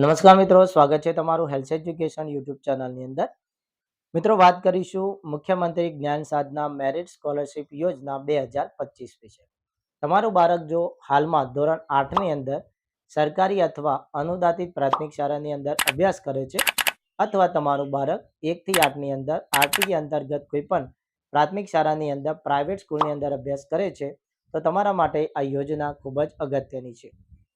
નમસ્કાર મિત્રો, સ્વાગત છે તમારું હેલ્થ એજ્યુકેશન યુટ્યુબ ચેનલની અંદર. મિત્રો, વાત કરીશું મુખ્યમંત્રી જ્ઞાન સાધના મેરિટ સ્કોલરશિપ યોજના બે હજાર પચીસ વિશે. તમારું બાળક જો હાલમાં ધોરણ આઠની અંદર સરકારી અથવા અનુદાતિત પ્રાથમિક શાળાની અંદર અભ્યાસ કરે છે અથવા તમારું બાળક એકથી આઠની અંદર આરટીઈ અંતર્ગત કોઈ પણ પ્રાથમિક શાળાની અંદર પ્રાઇવેટ સ્કૂલની અંદર અભ્યાસ કરે છે, તો તમારા માટે આ યોજના ખૂબ જ અગત્યની છે.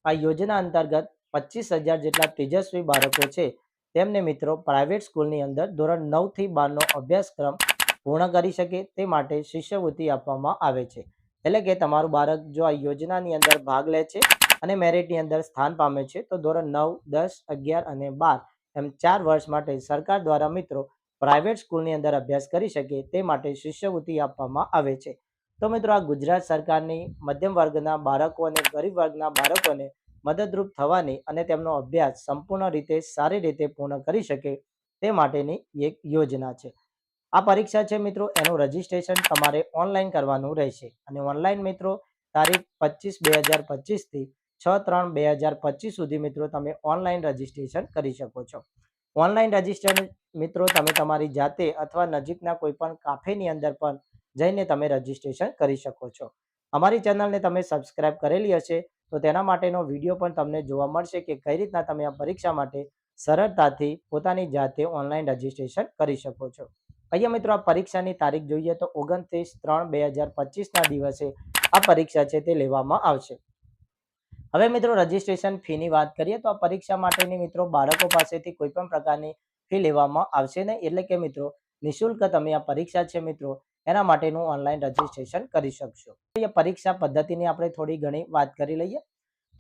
આ યોજના અંતર્ગત પચીસ હજાર જેટલા તેજસ્વી બાળકો છે. તેમને મિત્રો પ્રાઇવેટ સ્કૂલની અંદર ધોરણ નવથી બારનો અભ્યાસક્રમ પૂર્ણ કરી શકે તે માટે શિષ્યવૃત્તિ આપવામાં આવે છે. એટલે કે તમારું બાળક જો આ યોજનાની અંદર ભાગ લે છે અને મેરિટની અંદર સ્થાન પામે છે, તો ધોરણ નવ, દસ, અગિયાર અને બાર એમ ચાર વર્ષ માટે સરકાર દ્વારા મિત્રો પ્રાઇવેટ સ્કૂલની અંદર અભ્યાસ કરી શકે તે માટે શિષ્યવૃત્તિ આપવામાં આવે છે. તો મિત્રો આ ગુજરાત સરકારની મધ્યમ વર્ગના બાળકો અને ગરીબ વર્ગના બાળકોને મદદરૂપ થવાની અને તેમનો અભ્યાસ સંપૂર્ણ રીતે સારી રીતે પૂર્ણ કરી શકે તે માટેની એક યોજના છે. આ પરીક્ષા છે મિત્રો, એનું રજિસ્ટ્રેશન તમારે ઓનલાઈન કરવાનું રહેશે. અને ઓનલાઈન મિત્રો, તારીખ પચીસ બે હજાર પચીસથી છ ત્રણ બે હજાર પચીસ સુધી મિત્રો તમે ઓનલાઈન રજિસ્ટ્રેશન કરી શકો છો. ઓનલાઈન રજિસ્ટર મિત્રો, તમે તમારી જાતે અથવા નજીકના કોઈપણ કાફેની અંદર પણ જઈને તમે રજીસ્ટ્રેશન કરી શકો છો. અમારી ચેનલને તમે સબસ્ક્રાઇબ કરેલી હશે તો તેના માટેનો વીડિયો પણ તમને જોવા મળશે કે કઈ રીતના તમે આ પરીક્ષા માટે સરળતાથી પોતાની જાતે ઓનલાઈન રજીસ્ટ્રેશન કરી શકો છો. અહીંયા મિત્રો આ પરીક્ષાની તારીખ જોઈએ તો ઓગણત્રીસ ત્રણ બે હજાર પચીસના દિવસે આ પરીક્ષા છે તે લેવામાં આવશે. હવે મિત્રો રજીસ્ટ્રેશન ફીની વાત કરીએ તો આ પરીક્ષા માટેની મિત્રો બાળકો પાસેથી કોઈ પણ પ્રકારની ફી લેવામાં આવશે નહીં. એટલે કે મિત્રો નિઃશુલ્ક તમે આ પરીક્ષા છે મિત્રો એના માટેનું ઓનલાઈન રજીસ્ટ્રેશન કરી શકશો. પરીક્ષા પદ્ધતિની આપણે થોડી ઘણી વાત કરી લઈએ.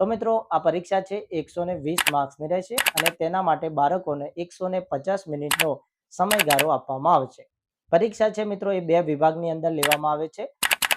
તો મિત્રો, આ પરીક્ષા છે એકસો ને વીસ માર્ક્સની રહેશે અને તેના માટે બાળકોને એકસો ને પચાસ મિનિટનો સમયગાળો આપવામાં આવશે પરીક્ષા છે મિત્રો, એ બે વિભાગની અંદર લેવામાં આવે છે.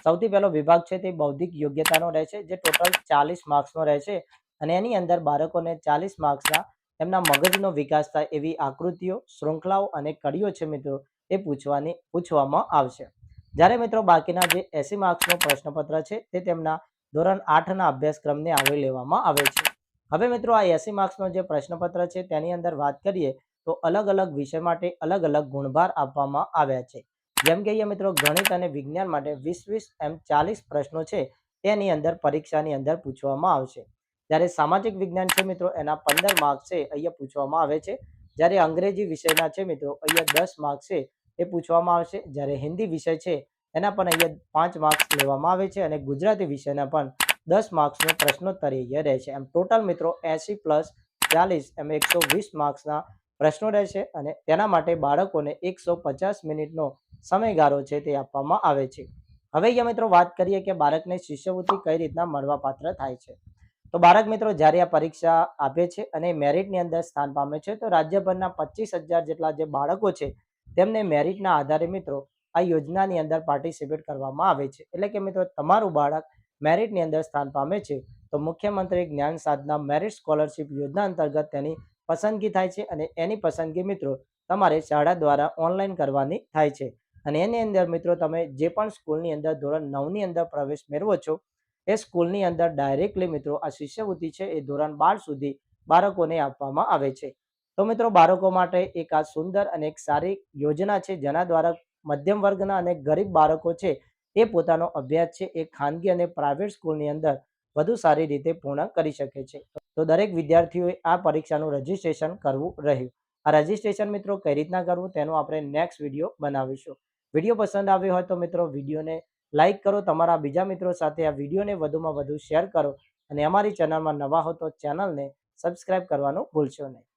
સૌથી પહેલો વિભાગ છે તે બૌદ્ધિક યોગ્યતાનો રહેશે, જે ટોટલ ચાલીસ માર્ક્સનો રહેશે અને એની અંદર બાળકોને ચાલીસ માર્ક્સના એમના મગજનો વિકાસ થાય એવી આકૃતિઓ, શૃંખલાઓ અને કડીઓ છે મિત્રો એ પૂછવાની, પૂછવામાં આવશે. જ્યારે મિત્રો બાકીના જે એસી માર્ક્સનો પ્રશ્નપત્ર છે, તે તેમના ધોરણ આઠના અભ્યાસક્રમને આવરી લેવામાં આવે છે. હવે મિત્રો આ એસી માર્ક્સનો જે પ્રશ્નપત્ર છે, તેની અંદર વાત કરીએ, તો અલગ અલગ વિષય માટે અલગ અલગ ગુણભાર આપવામાં આવ્યા છે. જેમ કે અહીંયા મિત્રો ગણિત અને વિજ્ઞાન માટે વીસ વીસ એમ ચાલીસ પ્રશ્નો છે, તેની અંદર પરીક્ષાની અંદર પૂછવામાં આવશે. જ્યારે સામાજિક વિજ્ઞાન છે મિત્રો, એના પંદર માર્ક છે, અહીંયા પૂછવામાં આવે છે. જ્યારે અંગ્રેજી વિષયના છે મિત્રો, અહીંયા દસ માર્ક છે એ પૂછવામાં આવશે. જ્યારે હિન્દી વિષય છે, એના પણ અહીંયા પાંચ માર્ક્સ લેવામાં આવે છે અને ગુજરાતી વિષયના પણ દસ માર્ક્સનો પ્રશ્નોત્તર અહીંયા રહેશે એમ ટોટલ મિત્રો એસી પ્લસ ચાલીસ એમ એકસો વીસ માર્ક્સના પ્રશ્નો રહેશે અને તેના માટે બાળકોને એકસો પચાસ મિનિટનો સમયગાળો છે તે આપવામાં આવે છે. હવે અહીંયા મિત્રો વાત કરીએ કે બાળકને શિષ્યવૃત્તિ કઈ રીતના મળવાપાત્ર થાય છે. તો બાળક મિત્રો જ્યારે આ પરીક્ષા આપે છે અને મેરિટની અંદર સ્થાન પામે છે, તો રાજ્યભરના પચીસ જેટલા જે બાળકો છે તેમને મેરિટના આધારે મિત્રો આ યોજનાની અંદર પાર્ટિસિપેટ કરવામાં આવે છે. એટલે કે મિત્રો તમારું બાળક મેરિટની અંદર સ્થાન પામે છે, તો મુખ્યમંત્રી જ્ઞાન સાધના મેરિટ સ્કોલરશિપ યોજના અંતર્ગત તેની પસંદગી થાય છે અને એની પસંદગી મિત્રો તમારે શાળા દ્વારા ઓનલાઈન કરવાની થાય છે. અને એની અંદર મિત્રો તમે જે પણ સ્કૂલની અંદર ધોરણ નવની અંદર પ્રવેશ મેળવો છો, એ સ્કૂલની અંદર ડાયરેક્ટલી મિત્રો આ શિષ્યવૃત્તિ છે એ ધોરણ બાર સુધી બાળકોને આપવામાં આવે છે. તો મિત્રો બાળકો માટે એક આ સુંદર અને એક સારી યોજના છે, જેના દ્વારા મધ્યમ વર્ગના અને ગરીબ બાળકો છે, એ પોતાનો અભ્યાસ છે, એ ખાનગી અને પ્રાઇવેટ સ્કૂલની અંદર વધુ સારી રીતે પૂર્ણ કરી શકે છે. તો દરેક વિદ્યાર્થીઓએ આ પરીક્ષાનું રજીસ્ટ્રેશન કરવું રહ્યું. આ રજીસ્ટ્રેશન મિત્રો કઈ રીતના કરવું તેનો આપણે નેક્સ્ટ વીડિયો બનાવીશું. વીડિયો પસંદ આવ્યો હોય તો મિત્રો વિડીયોને લાઇક કરો, તમારા બીજા મિત્રો સાથે આ વિડીયોને વધુમાં વધુ શેર કરો અને અમારી ચેનલમાં નવા હો તો ચેનલને સબસ્ક્રાઇબ કરવાનું ભૂલશો નહીં.